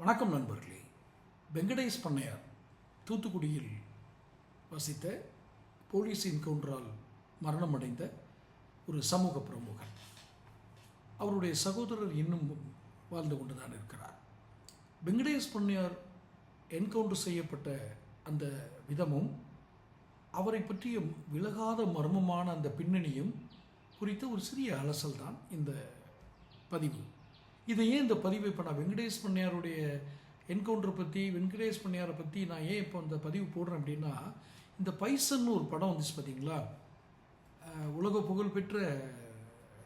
வணக்கம் நண்பர்களே. வெங்கடேஷ் பண்ணையார் தூத்துக்குடியில் வசித்த போலீஸ் என்கவுண்டரால் மரணமடைந்த ஒரு சமூக பிரமுகர். அவருடைய சகோதரர் இன்னும் வாழ்ந்து கொண்டு தான் இருக்கிறார். வெங்கடேஷ் பண்ணையார் என்கவுண்டர் செய்யப்பட்ட அந்த விதமும் அவரை பற்றிய விலகாத மர்மமான அந்த பின்னணியும் குறித்த ஒரு சிறிய அலசல் தான் இந்த பதிவு. இதை ஏன் இந்த பதிவை இப்போ நான் வெங்கடேஷ் பண்ணையாருடைய என்கவுண்டர் பற்றி வெங்கடேஷ் பண்ணையாரை பற்றி நான் ஏன் இப்போ இந்த பதிவு போடுறேன் அப்படின்னா இந்த பைசன்னு ஒரு படம் வந்துச்சு பார்த்தீங்களா உலக புகழ்பெற்ற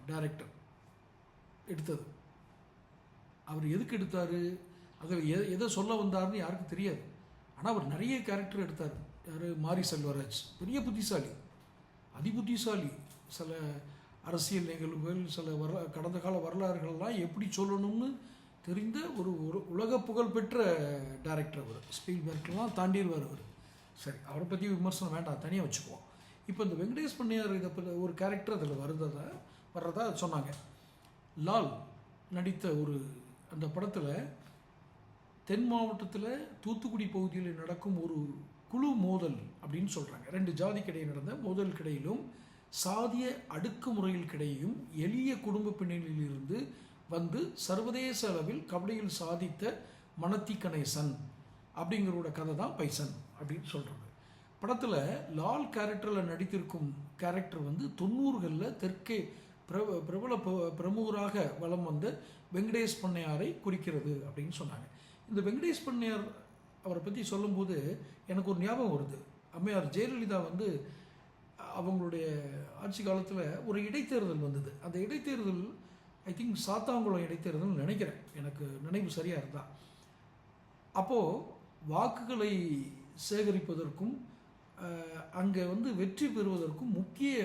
டைரக்டர் எடுத்தது. அவர் எதுக்கு எடுத்தார்? அதில் எ எதை சொல்ல வந்தாருன்னு யாருக்கும் தெரியாது. ஆனால் அவர் நிறைய கேரக்டர் எடுத்தார். யார்? மாரி செல்வராஜ். பெரிய புத்திசாலி. அதிபுத்திசாலி. சில அரசியல் நிகழ்வுகள் சில வர கடந்த கால வரலாறுகள்லாம் எப்படி சொல்லணும்னு தெரிந்த ஒரு ஒரு உலக புகழ்பெற்ற டைரக்டர் அவர். ஸ்பீல்பர்க்லாம் தாண்டிடுவார் அவர். சரி அவரை பற்றி விமர்சனம் வேண்டாம் தனியாக வச்சுக்குவோம். இப்போ இந்த வெங்கடேஷ் பண்ணியார் இதை பற்றி ஒரு கேரக்டர் அதில் வருததா வர்றதா சொன்னாங்க. லால் நடித்த ஒரு அந்த படத்தில் தென் மாவட்டத்தில் தூத்துக்குடி பகுதியில் நடக்கும் ஒரு குழு மோதல் அப்படின்னு சொல்கிறாங்க ரெண்டு ஜாதிக்கிடையே நடந்த மோதல் கிடையிலும் சாதிய அடுக்குமுறையில் கிடையும் எளிய குடும்ப பின்னணியிலிருந்து வந்து சர்வதேச அளவில் கபடியில் சாதித்த மனத்தி கணேசன் அப்படிங்கிறோட கதை தான் பைசன் அப்படின்னு சொல்கிறாங்க படத்தில் லால் கேரக்டரில் நடித்திருக்கும் கேரக்டர் வந்து தொண்ணூறுகளில் தெற்கே பிரப பிரபல பிரமுகராக வலம் வந்த வெங்கடேஷ் பண்ணையாரை குறிக்கிறது அப்படின்னு சொன்னாங்க. இந்த வெங்கடேஷ் பண்ணையார் அவரை பற்றி சொல்லும்போது எனக்கு ஒரு ஞாபகம் வருது. அம்மையார் ஜெயலலிதா வந்து அவங்களுடைய ஆட்சி காலத்தில் ஒரு இடைத்தேர்தல் வந்தது. அந்த இடைத்தேர்தல் ஐ திங்க் சாத்தாங்குளம் இடைத்தேர்தல்னு நினைக்கிறேன். எனக்கு நினைவு சரியாக இருந்தா. அப்போது வாக்குகளை சேகரிப்பதற்கும் அங்கே வந்து வெற்றி பெறுவதற்கும் முக்கிய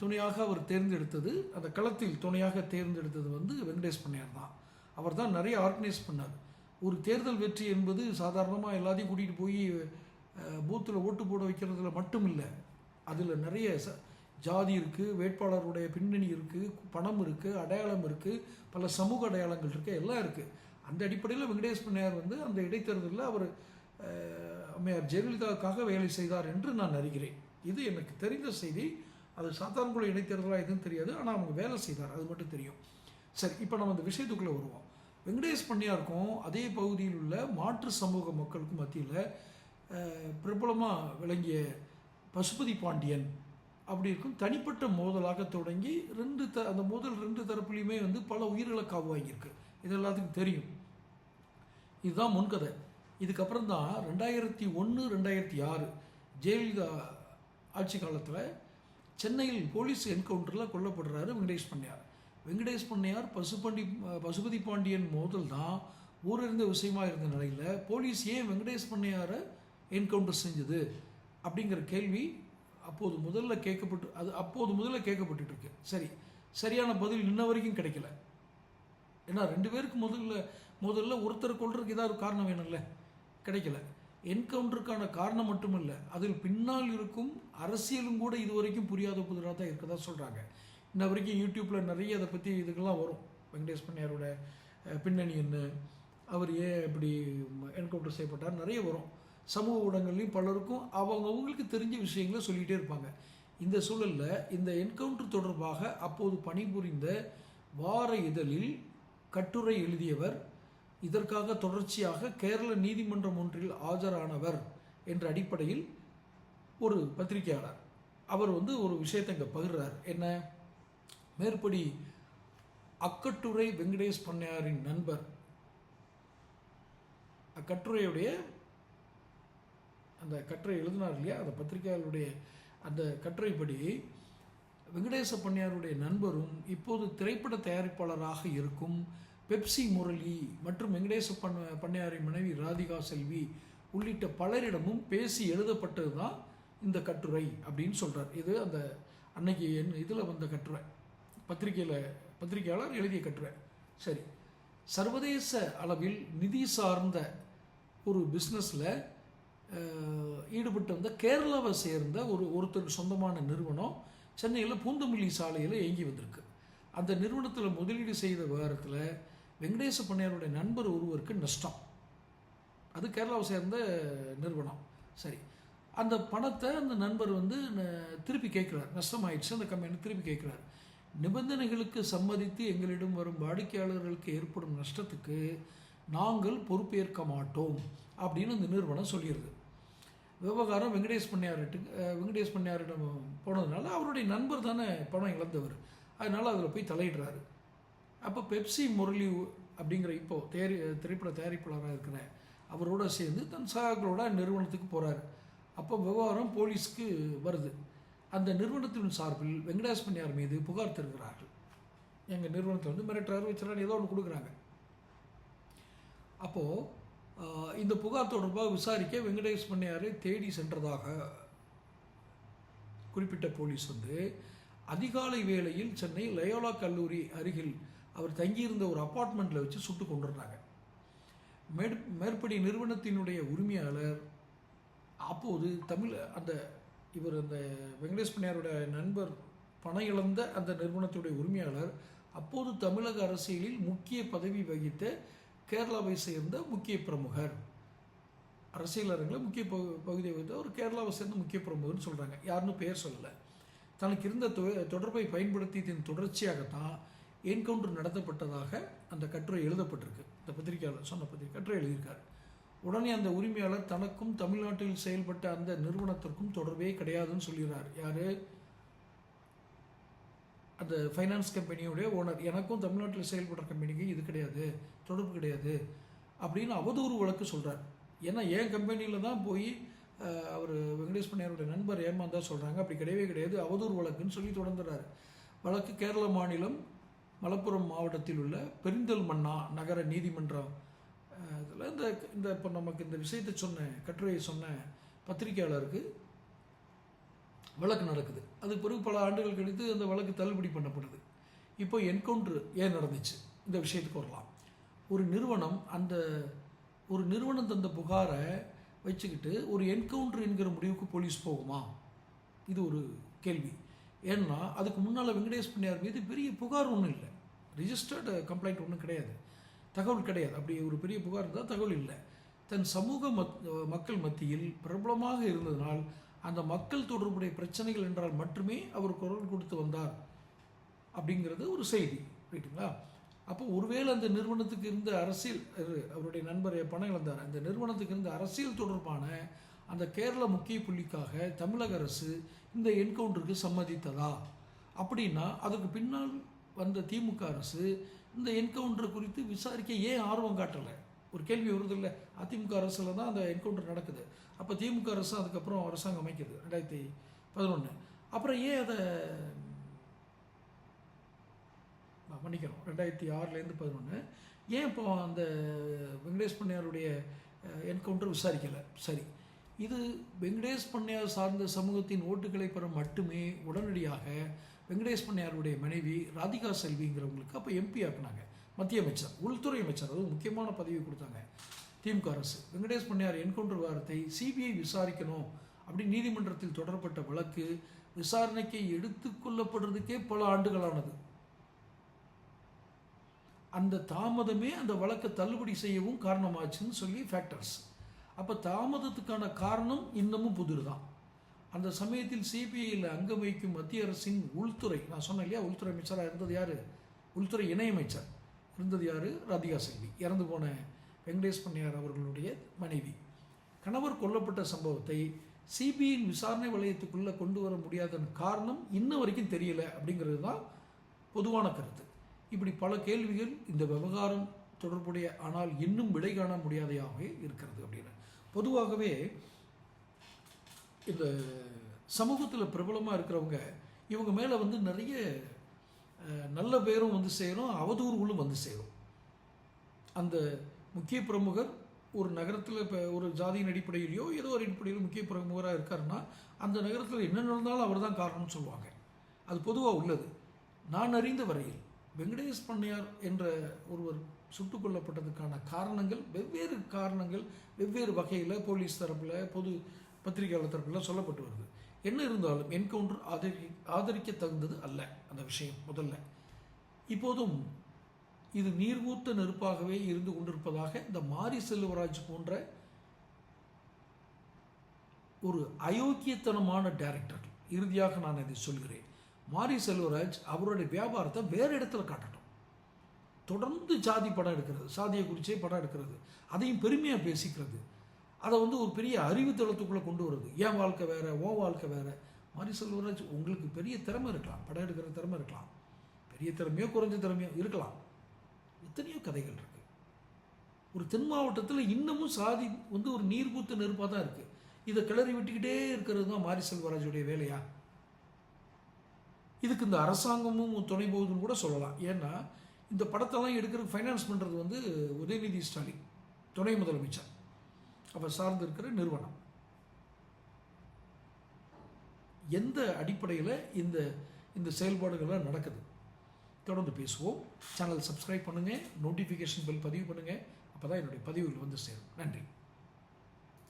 துணையாக அவர் தேர்ந்தெடுத்தது அந்த களத்தில் துணையாக தேர்ந்தெடுத்தது வந்து வெங்கடேஷ் பண்ணியார் தான். அவர் தான் நிறைய ஆர்கனைஸ் பண்ணார். ஒரு தேர்தல் வெற்றி என்பது சாதாரணமாக எல்லாத்தையும் கூட்டிகிட்டு போய் பூத்தில் ஓட்டு போட வைக்கிறதுல மட்டும் இல்லை அதில் நிறைய ச ஜாதி இருக்குது வேட்பாளருடைய பின்னணி இருக்குது பணம் இருக்குது அடையாளம் இருக்குது பல சமூக அடையாளங்கள் இருக்குது எல்லாம் இருக்குது அந்த அடிப்படையில் வெங்கடேஷ் பிள்ளையார் வந்து அந்த இடைத்தேர்தலில் அவர் அம்மையார் ஜெயலலிதாவுக்காக வேலை செய்தார் என்று நான் அறிகிறேன். இது எனக்கு தெரிந்த செய்தி. அது சாத்தான்குளம் இடைத்தேர்தலாக எதுவும் தெரியாது. ஆனால் அவங்க வேலை செய்தார். அது மட்டும் தெரியும். சரி இப்போ நம்ம அந்த விஷயத்துக்குள்ளே வருவோம். வெங்கடேஷ் பண்ணியாருக்கும் அதே பகுதியில் உள்ள மாற்று சமூக மக்களுக்கும் மத்தியில் பிரபலமாக விளங்கிய பசுபதி பாண்டியன் அப்படி இருக்கும். தனிப்பட்ட மோதலாக தொடங்கி ரெண்டு த அந்த மோதல் ரெண்டு தரப்புலையுமே வந்து பல உயிர்களை காவு வாங்கியிருக்கு இது எல்லாத்துக்கும் தெரியும். இதுதான் முன்கதை. இதுக்கப்புறம் தான் ரெண்டாயிரத்தி ஒன்று ரெண்டாயிரத்தி ஆறு ஜெயலலிதா ஆட்சி காலத்தில் சென்னையில் போலீஸ் என்கவுண்டரில் கொல்லப்படுறாரு வெங்கடேஷ் பண்ணையார். வெங்கடேஷ் பண்ணையார் பசுபண்டி பசுபதி பாண்டியன் மோதல் தான் ஊரறிந்த விஷயமாக இருந்த நிலையில் போலீஸ் ஏன் வெங்கடேஷ் பண்ணையாரை என்கவுண்டர் செஞ்சது? அப்படிங்கிற கேள்வி அப்போது முதல்ல கேட்கப்பட்டு அது அப்போது முதல்ல கேட்கப்பட்டு இருக்கு சரி சரியான பதில் இன்ன வரைக்கும் கிடைக்கல. ஏன்னா ரெண்டு பேருக்கு முதல்ல முதல்ல ஒருத்தர் கொள்றதுக்கு ஏதாவது காரணம் வேணும்ல. கிடைக்கல. என்கவுண்டருக்கான காரணம் மட்டுமில்லை அதில் பின்னால் இருக்கும் அரசியலும் கூட இது வரைக்கும் புரியாத புதிராக தான் இருக்கதா சொல்கிறாங்க இன்ன வரைக்கும் யூடியூப்பில் நிறைய அதை பற்றி இதுக்கெல்லாம் வரும். வெங்கடேஷ் பண்ணியாரோட பின்னணி என்ன அவர் ஏன் இப்படி என்கவுண்டர் செய்யப்பட்டார்? நிறைய வரும். சமூக ஊடகங்கள்லையும் பலருக்கும் அவங்கவுங்களுக்கு தெரிஞ்ச விஷயங்களை சொல்லிகிட்டே இருப்பாங்க. இந்த சூழலில் இந்த என்கவுண்டர் தொடர்பாக அப்போது பணிபுரிந்த வார இதழில் கட்டுரை எழுதியவர் இதற்காக தொடர்ச்சியாக கேரள நீதிமன்றம் ஒன்றில் ஆஜரானவர் என்ற அடிப்படையில் ஒரு பத்திரிகையாளர். அவர் வந்து ஒரு விஷயத்தை இங்கே பகிர்றார். என்ன? மேற்படி அக்கட்டுரை வெங்கடேஷ் பண்ணையாரின் நண்பர். அக்கட்டுரையுடைய அந்த கட்டுரை எழுதினார் இல்லையா? அந்த பத்திரிகையாளருடைய அந்த கட்டுரைப்படி வெங்கடேச பண்ணியாருடைய நண்பரும் இப்போது திரைப்பட தயாரிப்பாளராக இருக்கும் பெப்சி முரளி மற்றும் வெங்கடேச பண்ண பண்ணையாரின் மனைவி ராதிகா செல்வி உள்ளிட்ட பலரிடமும் பேசி எழுதப்பட்டது தான் இந்த கட்டுரை அப்படின்னு சொல்கிறார் இது அந்த அன்னைக்கு என் இதில் வந்த கட்டுரை. பத்திரிகையில் பத்திரிகையாளர் எழுதிய கட்டுரை. சரி. சர்வதேச அளவில் நிதி சார்ந்த ஒரு பிஸ்னஸில் ஈடுபட்டு வந்த கேரளாவை சேர்ந்த ஒரு ஒருத்தருக்கு சொந்தமான நிறுவனம் சென்னையில் பூந்தமல்லி சாலையில் இயங்கி வந்திருக்கு. அந்த நிறுவனத்தில் முதலீடு செய்த விவகாரத்தில் வெங்கடேச பண்ணையாருடைய நண்பர் ஒருவருக்கு நஷ்டம். அது கேரளாவை சேர்ந்த நிறுவனம். சரி. அந்த பணத்தை அந்த நண்பர் வந்து திருப்பி கேட்குறார். நஷ்டமாயிடுச்சு. அந்த கம்பெனி திருப்பி கேட்குறார். நிபந்தனைகளுக்கு சம்மதித்து எங்களிடம் வரும் வாடிக்கையாளர்களுக்கு ஏற்படும் நஷ்டத்துக்கு நாங்கள் பொறுப்பேற்க மாட்டோம் அப்படின்னு அந்த நிறுவனம் சொல்லிடுது. விவகாரம் வெங்கடேஷ் பண்ணையார்ட்டு வெங்கடேஷ் பண்ணையாரிடம் போனதுனால அவருடைய நண்பர் தானே பணம் இழந்தவர். அதனால் அதில் போய் தலையிடுறாரு. அப்போ பெப்சி முரளி அப்படிங்கிற இப்போ தயாரி திரைப்பட தயாரிப்பாளராக இருக்கிற அவரோட சேர்ந்து தன் சகாக்களோட நிறுவனத்துக்கு போகிறாரு அப்போ விவகாரம் போலீஸ்க்கு வருது. அந்த நிறுவனத்தின் சார்பில் வெங்கடேஷ் பண்ணியார் மீது புகார் தருகிறார்கள். எங்கள் நிறுவனத்தில் வந்து மிரட்டுறாரு வச்சுறாரு ஏதோ ஒன்று கொடுக்குறாங்க. அப்போது இந்த புகார் தொடர்பாக விசாரிக்க வெங்கடேஷ் பண்ணையாரை தேடி சென்றதாக குறிப்பிட்ட போலீஸ் வந்து அதிகாலை வேளையில் சென்னை லயோலா கல்லூரி அருகில் அவர் தங்கியிருந்த ஒரு அப்பார்ட்மெண்ட்டில் வச்சு சுட்டு கொண்டுறாங்க மேற் மேற்படி நிறுவனத்தினுடைய உரிமையாளர் அப்போது தமிழ் அந்த இவர் அந்த வெங்கடேஷ் பண்ணையாரோட நண்பர் பணம் இழந்த அந்த நிறுவனத்துடைய உரிமையாளர் அப்போது தமிழக அரசியலில் முக்கிய பதவி வகித்த கேரளாவை சேர்ந்த முக்கிய பிரமுகர். அரசியலரங்கில் முக்கிய பகு பகுதியை வகித்த ஒரு கேரளாவை சேர்ந்த முக்கிய பிரமுகர்னு சொல்கிறாங்க யாருன்னு பெயர் சொல்லலை. தனக்கு இருந்த தொ- தொடர்பை பயன்படுத்தியதின் தொடர்ச்சியாகத்தான் என்கவுண்டர் நடத்தப்பட்டதாக அந்த கட்டுரை எழுதப்பட்டிருக்கு. இந்த பத்திரிகையாளர் சொன்ன பத்திரிகை கட்டுரை எழுதியிருக்கார். உடனே அந்த உரிமையாளர் தனக்கும் தமிழ்நாட்டில் செயல்பட்ட அந்த நிறுவனத்திற்கும் தொடர்பே கிடையாதுன்னு சொல்லிடுறார். யார்? அந்த ஃபைனான்ஸ் கம்பெனியுடைய ஓனர் எனக்கும் தமிழ்நாட்டில் செயல்படுற கம்பெனிக்கு இது கிடையாது தொடர்பு கிடையாது அப்படின்னு அவதூறு வழக்கு சொல்கிறார் ஏன்னா என் கம்பெனியில் தான் போய் அவர் வெங்கடேஷ் பண்ணியாருடைய நண்பர் ஏமாந்தா சொல்கிறாங்க அப்படி கிடையவே கிடையாது. அவதூறு வழக்குன்னு சொல்லி தொடர்ந்துறாரு. வழக்கு கேரள மாநிலம் மலப்புரம் மாவட்டத்தில் உள்ள பெரிந்தல்மண்ணா நகர நீதிமன்றம். இதில் இந்த இந்த இப்போ நமக்கு இந்த விஷயத்தை சொன்ன கட்டுரையை சொன்ன பத்திரிகையாளருக்கு வழக்கு நடக்குது. அதுக்கு பிறகு பல ஆண்டுகள் கழித்து அந்த வழக்கு தள்ளுபடி பண்ணப்படுது. இப்போ என்கவுண்ட்ரு ஏன் நடந்துச்சு? இந்த விஷயத்துக்கு வரலாம். ஒரு நிறுவனம் அந்த ஒரு நிறுவனம் தந்த புகாரை வச்சுக்கிட்டு ஒரு என்கவுண்டர் என்கிற முடிவுக்கு போலீஸ் போகுமா? இது ஒரு கேள்வி. ஏன்னா அதுக்கு முன்னால் வெங்கடேஷ் பிள்ளையார் மீது பெரிய புகார் ஒன்றும் இல்லை. ரிஜிஸ்டர்டு கம்ப்ளைண்ட் ஒன்றும் கிடையாது. தகவல் கிடையாது. அப்படி ஒரு பெரிய புகார் இருந்தால் தகவல் இல்லை. தன் சமூக மத் மக்கள் மத்தியில் பிரபலமாக இருந்ததனால் அந்த மக்கள் தொடர்புடைய பிரச்சனைகள் என்றால் மட்டுமே அவர் குரல் கொடுத்து வந்தார் அப்படிங்கிறது ஒரு செய்தி ரைட்டுங்களா அப்போ ஒருவேளை அந்த நிறுவனத்துக்கு இருந்த அரசியல் அவருடைய நண்பர் பணம் இழந்தார். அந்த நிறுவனத்துக்கு இருந்த அரசியல் தொடர்பான அந்த கேரள முக்கிய புள்ளிக்காக தமிழக அரசு இந்த என்கவுண்டருக்கு சம்மதித்ததா? அப்படின்னா அதுக்கு பின்னால் வந்த திமுக அரசு இந்த என்கவுண்டர் குறித்து விசாரிக்க ஏன் ஆர்வம் காட்டலை? ஒரு கேள்வி வருது இல்லை அதிமுக அரசில் தான் அந்த என்கவுண்டர் நடக்குது. அப்போ திமுக அரசு அதுக்கப்புறம் அரசாங்கம் அமைக்குது ரெண்டாயிரத்தி பதினொன்று அப்புறம் ஏன் அதை மன்னிக்கிறோம் ரெண்டாயிரத்தி ஆறுலேருந்து பதினொன்று ஏன் இப்போ அந்த வெங்கடேஷ் பண்ணையாருடைய என்கவுண்டர் விசாரிக்கலை? சரி. இது வெங்கடேஷ் பண்ணையார் சார்ந்த சமூகத்தின் ஓட்டுகளை பெற மட்டுமே உடனடியாக வெங்கடேஷ் பண்ணையாருடைய மனைவி ராதிகா செல்விங்கிறவங்களுக்கு அப்போ எம்பி ஆக்குனாங்க. மத்திய அமைச்சர் உள்துறை அமைச்சர் அதுவும் முக்கியமான பதவி கொடுத்தாங்க. திமுக அரசு. வெங்கடேஷ் பண்ணையார் என்கவுண்டர் விவகாரத்தை சிபிஐ விசாரிக்கணும் அப்படி நீதிமன்றத்தில் தொடரப்பட்ட வழக்கு விசாரணைக்கு எடுத்துக்கொள்ளப்படுறதுக்கே பல ஆண்டுகளானது. அந்த தாமதமே அந்த வழக்கை தள்ளுபடி செய்யவும் காரணமாச்சுன்னு சொல்லி ஃபேக்டர்ஸ் அப்போ தாமதத்துக்கான காரணம் இன்னமும் புதிர் தான் அந்த சமயத்தில் சிபிஐயில் அங்கம் வகிக்கும் மத்திய அரசின் உள்துறை நான் சொன்னேன் இல்லையா? உள்துறை அமைச்சராக இருந்தது யார்? உள்துறை இணையமைச்சர் இருந்தது யார்? ராதிகா செல்வி. இறந்து போன வெங்கடேஷ் பண்ணையார் அவர்களுடைய மனைவி. கணவர் கொல்லப்பட்ட சம்பவத்தை சிபிஐயின் விசாரணை வளையத்துக்குள்ளே கொண்டு வர முடியாதன் காரணம் இன்ன வரைக்கும் தெரியல அப்படிங்கிறது தான் பொதுவான கருத்து. இப்படி பல கேள்விகள் இந்த விவகாரம் தொடர்புடைய ஆனால் இன்னும் விடை காண முடியாதையாகவே இருக்கிறது அப்படின்னு. பொதுவாகவே இந்த சமூகத்தில் பிரபலமாக இருக்கிறவங்க இவங்க மேலே வந்து நிறைய நல்ல பேரும் வந்து சேரும் அவதூறுகளும் வந்து சேரும். அந்த முக்கிய பிரமுகர் ஒரு நகரத்தில் இப்போ ஒரு ஜாதியின் அடிப்படையிலையோ ஏதோ ஒரு அடிப்படையில் முக்கிய பிரமுகராக இருக்காருன்னா அந்த நகரத்தில் என்ன நடந்தாலும் அவர் தான் காரணம்னு சொல்லுவாங்க. அது பொதுவாக உள்ளது. நான் அறிந்த வரையில் வெங்கடேஷ் பண்ணையார் என்ற ஒருவர் சுட்டுக் கொல்லப்பட்டதுக்கான காரணங்கள் வெவ்வேறு காரணங்கள் வெவ்வேறு வகையில் போலீஸ் தரப்பில் பொது பத்திரிகையாளர் தரப்பில் சொல்லப்பட்டு வருது. என்ன இருந்தாலும் என்கவுண்டர் ஆதரி ஆதரிக்க தகுந்தது அல்ல அந்த விஷயம் முதல்ல. இப்போதும் இது நீர்மூத்த நெருப்பாகவே இருந்து கொண்டிருப்பதாக இந்த மாரி செல்வராஜ் போன்ற ஒரு அயோக்கியத்தனமான டைரக்டர் இறுதியாக நான் இதை சொல்கிறேன். மாரி செல்வராஜ் அவருடைய வியாபாரத்தை வேறு இடத்துல காட்டட்டும். தொடர்ந்து சாதி படம் எடுக்கிறது சாதியை குறிச்சே படம் எடுக்கிறது அதையும் பெருமையாக பேசிக்கிறது. அதை வந்து ஒரு பெரிய அறிவு தளத்துக்குள்ளே கொண்டு வருது என் வாழ்க்கை வேறு ஓ வாழ்க்கை வேறு. மாதிரி செல்வராஜ் உங்களுக்கு பெரிய திறமை இருக்கலாம். படம் எடுக்கிற திறமை இருக்கலாம். பெரிய திறமையோ குறைஞ்ச திறமையோ இருக்கலாம். எத்தனையோ கதைகள் இருக்குது ஒரு தென் மாவட்டத்தில் இன்னமும் சாதி வந்து ஒரு நீர்பூத்த நெருப்பாக தான் இருக்குது இதை கிளறி விட்டுக்கிட்டே இருக்கிறது தான் மாரி செல்வராஜுடைய வேலையா? இதுக்கு இந்த அரசாங்கமும் துணை போகுதுன்னு கூட சொல்லலாம். ஏன்னா இந்த படத்தெல்லாம் எடுக்கிறதுக்கு ஃபைனான்ஸ் பண்ணுறது வந்து உதயநிதி ஸ்டாலின் துணை முதலமைச்சர். அவர் சார்ந்து இருக்கிற நிறுவனம். எந்த அடிப்படையில் இந்த இந்த செயல்பாடுகள்லாம் நடக்குது? தொடர்ந்து பேசுவோம். சேனல் சப்ஸ்கிரைப் பண்ணுங்கள் நோட்டிஃபிகேஷன் பில் பதிவு பண்ணுங்கள் அப்போ தான் என்னுடைய பதிவுகள் வந்து சேரும். நன்றி.